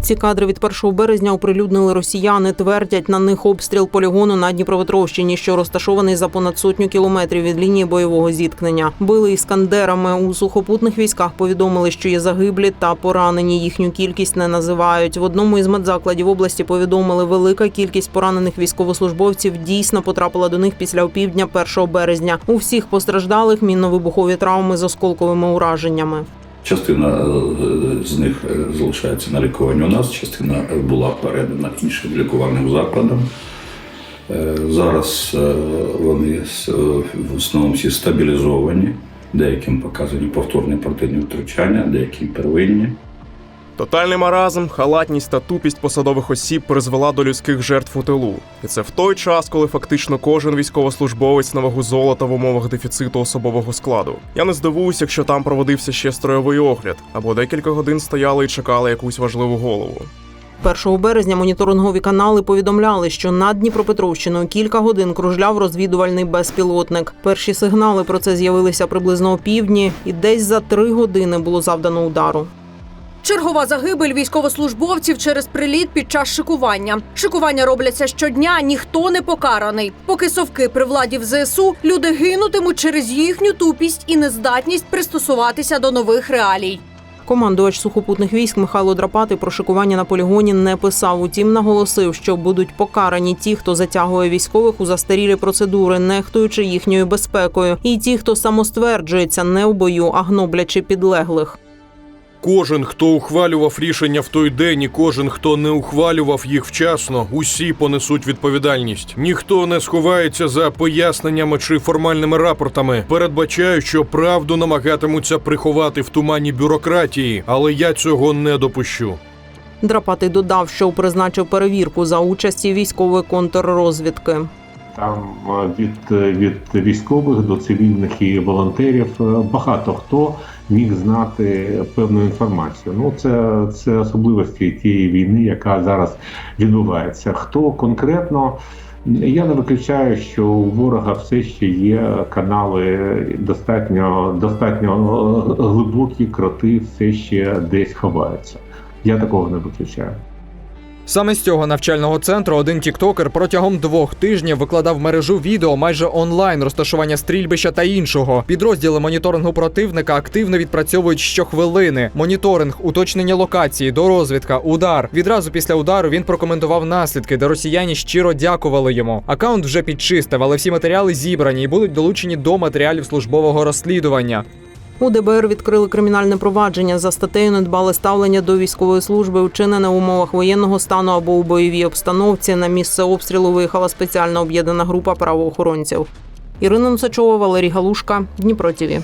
Ці кадри від 1 березня оприлюднили росіяни. Твердять на них обстріл полігону на Дніпропетровщині, що розташований за понад сотню кілометрів від лінії бойового зіткнення. Били іскандерами у сухопутних військах. Повідомили, що є загиблі та поранені. Їхню кількість не називають. В одному із медзакладів області повідомили, велика кількість поранених військовослужбовців дійсно потрапила до них після опівдня 1 березня. У всіх постраждалих мінно-вибухові травми з осколковими ураженнями. Частина е, з них е, залишається на лікуванні у нас, частина е, була передана іншим лікувальним закладам. Зараз вони в основному всі стабілізовані, деяким показані повторні противні втручання, деяким первинні. Тотальний маразм, халатність та тупість посадових осіб призвела до людських жертв у тилу. І це в той час, коли фактично кожен військовослужбовець на вагу золота в умовах дефіциту особового складу. Я не здивуюся, якщо там проводився ще строєвий огляд, або декілька годин стояли і чекали якусь важливу голову. 1 березня моніторингові канали повідомляли, що над Дніпропетровщиною кілька годин кружляв розвідувальний безпілотник. Перші сигнали про це з'явилися приблизно опівдні, і десь за три години було завдано удару. Чергова загибель військовослужбовців через приліт під час шикування. Шикування робляться щодня, ніхто не покараний. Поки совки при владі в ЗСУ, люди гинутимуть через їхню тупість і нездатність пристосуватися до нових реалій. Командувач сухопутних військ Михайло Драпати про шикування на полігоні не писав. Утім, наголосив, що будуть покарані ті, хто затягує військових у застарілі процедури, нехтуючи їхньою безпекою, і ті, хто самостверджується не в бою, а гноблячи підлеглих. Кожен, хто ухвалював рішення в той день, і кожен, хто не ухвалював їх вчасно, усі понесуть відповідальність. Ніхто не сховається за поясненнями чи формальними рапортами. Передбачаю, що правду намагатимуться приховати в тумані бюрократії, але я цього не допущу. Драпатий додав, що призначив перевірку за участі військової контррозвідки. Там е, від, е, від військових до цивільних і волонтерів е, багато хто міг знати певну інформацію. Ну це, це особливості тієї війни, яка зараз відбувається. Хто конкретно? Я не виключаю, що у ворога все ще є канали достатньо достатньо глибокі, кроти все ще десь ховаються. Я такого не виключаю. Саме з цього навчального центру один тіктокер протягом двох тижнів викладав в мережу відео майже онлайн розташування стрільбища та іншого. Підрозділи моніторингу противника активно відпрацьовують щохвилини. Моніторинг, уточнення локації, дорозвідка, удар. Відразу після удару він прокоментував наслідки, де росіяни щиро дякували йому. Акаунт вже підчистив, але всі матеріали зібрані і будуть долучені до матеріалів службового розслідування. У ДБР відкрили кримінальне провадження за статтею недбале ставлення до військової служби, вчинене в умовах воєнного стану або у бойовій обстановці. На місце обстрілу виїхала спеціальна об'єднана група правоохоронців. Ірина Носачова, Валерій Галушка, Дніпро ТІВІ.